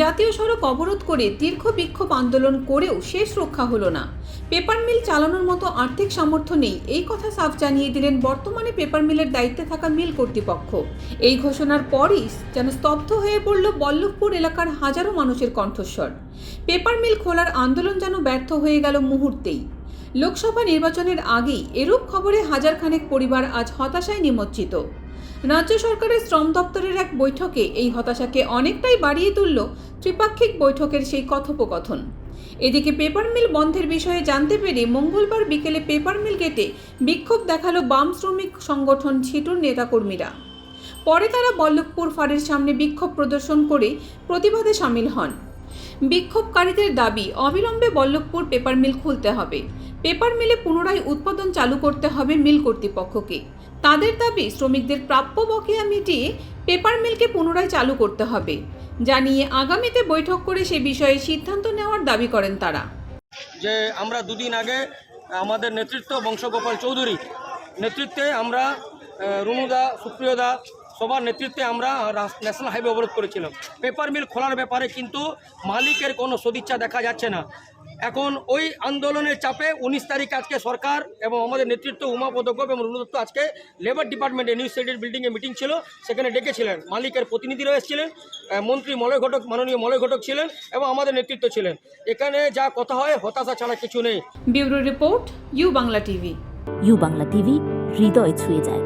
জাতীয় সড়ক অবরোধ করে দীর্ঘ বিক্ষোভ আন্দোলন করেও শেষ রক্ষা হলো না। পেপার মিল চালানোর মতো আর্থিক সামর্থ্য নেই, এই কথা সাফ জানিয়ে দিলেন বর্তমানে পেপার মিলের দায়িত্বে থাকা মিল কর্তৃপক্ষ। এই ঘোষণার পরই যেন স্তব্ধ হয়ে পড়ল বল্লভপুর এলাকার হাজারো মানুষের কণ্ঠস্বর। পেপার মিল খোলার আন্দোলন যেন ব্যর্থ হয়ে গেল মুহূর্তেই। লোকসভা নির্বাচনের আগেই এরূপ খবরে হাজারখানেক পরিবার আজ হতাশায় নিমজ্জিত। রাজ্য সরকারের শ্রম দপ্তরের এক বৈঠকে এই হতাশাকে অনেকটাই বাড়িয়ে তুলল ত্রিপাক্ষিক বৈঠকের সেই কথোপকথন। এদিকে পেপার মিল বন্ধের বিষয়ে জানতে পেরে মঙ্গলবার বিকেলে পেপার মিল গেটে বিক্ষোভ দেখাল বাম শ্রমিক সংগঠন ছিটুর নেতাকর্মীরা। পরে তারা বল্লভপুর ফাঁড়ের সামনে বিক্ষোভ প্রদর্শন করে প্রতিবাদে সামিল হন। বিক্ষোভকারীদের দাবি, অবিলম্বে বল্লভপুর পেপার মিল খুলতে হবে। পেপার মিলে পুনরায় উৎপাদন চালু করতে হবে মিল কর্তৃপক্ষকে। তাদের দাবি শ্রমিকদের প্রাপ্য বকেয়া মিটিয়ে পেপার মিলকে পুনরায় চালু করতে হবে জানিয়ে আগামীতে বৈঠক করে সে বিষয়ে সিদ্ধান্ত নেওয়ার দাবি করেন তারা। যে আমরা দুদিন আগে আমাদের নেতৃত্ব বংশগোপাল চৌধুরী নেতৃত্বে আমরা রুনুদা, সুপ্রিয়দা সবার নেতৃত্বে আমরা ন্যাশনাল হাইওয়ে অবরোধ করেছিলাম। পেপার মিল খোলার ব্যাপারে কিন্তু মালিকের কোনো সদিচ্ছা দেখা যাচ্ছে না। এখন ওই আন্দোলনের চাপে উনিশ তারিখ আজকে সরকার এবং আমাদের নেতৃত্ব উমা পদকব এবং রুনুদত্ত আজকে লেবার ডিপার্টমেন্টে নিউ স্টেটের বিল্ডিংয়ে মিটিং ছিল সেখানে ডেকেছিলেন। মালিকের প্রতিনিধিরা এসেছিলেন মন্ত্রী মলয় ঘটক মাননীয় মলয় ঘটক ছিলেন এবং আমাদের নেতৃত্ব ছিলেন। এখানে যা কথা হয় হতাশা ছাড়া কিছু নেই। Bureau report U Bangla TV. U Bangla TV হৃদয় ছুঁয়ে যায়।